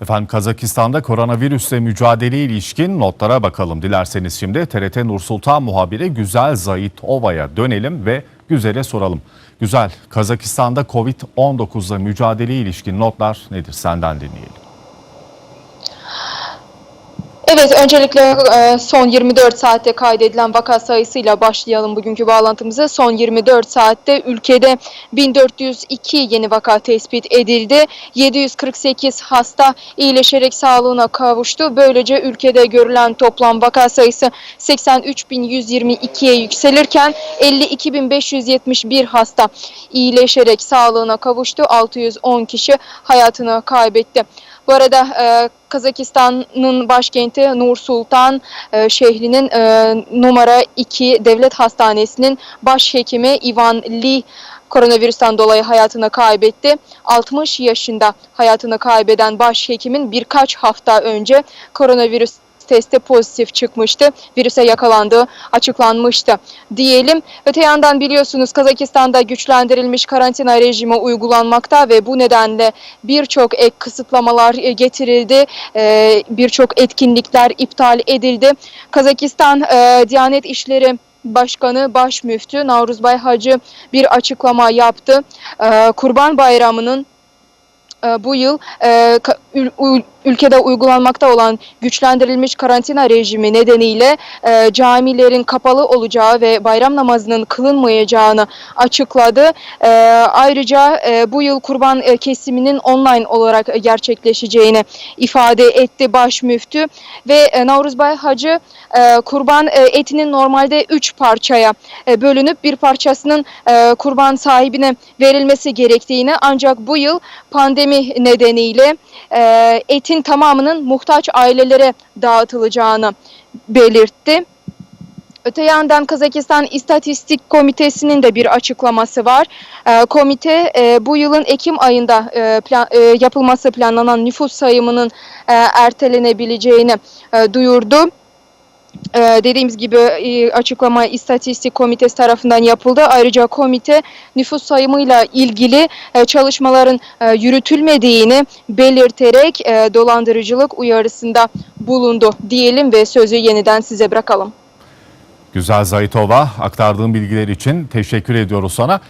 Efendim Kazakistan'da koronavirüsle mücadele ilişkin notlara bakalım. Dilerseniz şimdi TRT Nur Sultan muhabiri Güzel Zahit Ova'ya dönelim ve Güzel'e soralım. Güzel, Kazakistan'da Covid-19'la mücadele ilişkin notlar nedir? Senden dinleyelim. Evet, öncelikle e, son 24 saatte kaydedilen vaka sayısıyla başlayalım bugünkü bağlantımızı. Son 24 saatte ülkede 1402 yeni vaka tespit edildi. 748 hasta iyileşerek sağlığına kavuştu. Böylece ülkede görülen toplam vaka sayısı 83.122'ye yükselirken 52.571 hasta iyileşerek sağlığına kavuştu. 610 kişi hayatını kaybetti. Bu arada e, Kazakistan'ın başkenti Nur Sultan e, şehrinin e, numara 2 devlet hastanesinin başhekimi Ivan Lee koronavirüsten dolayı hayatını kaybetti. 60 yaşında hayatını kaybeden başhekimin birkaç hafta önce koronavirüs testi pozitif çıkmıştı. Virüse yakalandığı açıklanmıştı diyelim. Öte yandan biliyorsunuz Kazakistan'da güçlendirilmiş karantina rejimi uygulanmakta ve bu nedenle birçok ek kısıtlamalar e, getirildi. E, Birçok etkinlikler iptal edildi. Kazakistan e, Diyanet İşleri Başkanı Baş Müftü Navruzbay Hacı bir açıklama yaptı. Kurban Bayramı'nın bu yıl ülkede uygulanmakta olan güçlendirilmiş karantina rejimi nedeniyle e, camilerin kapalı olacağı ve bayram namazının kılınmayacağını açıkladı. E, ayrıca e, bu yıl kurban e, kesiminin online olarak e, gerçekleşeceğini ifade etti baş müftü ve e, Navruzbay Hacı e, kurban e, etinin normalde 3 parçaya e, bölünüp bir parçasının e, kurban sahibine verilmesi gerektiğini ancak bu yıl pandemi nedeniyle e, etin tamamının muhtaç ailelere dağıtılacağını belirtti. Öte yandan Kazakistan İstatistik Komitesi'nin de bir açıklaması var. E, komite e, bu yılın Ekim ayında e, e, yapılması planlanan nüfus sayımının ertelenebileceğini duyurdu. Ee, dediğimiz gibi e, açıklama İstatistik Komitesi tarafından yapıldı. Ayrıca komite nüfus sayımıyla ilgili e, çalışmaların e, yürütülmediğini belirterek dolandırıcılık uyarısında bulundu diyelim ve sözü yeniden size bırakalım. Güzel Zahitova aktardığın bilgiler için teşekkür ediyoruz sana.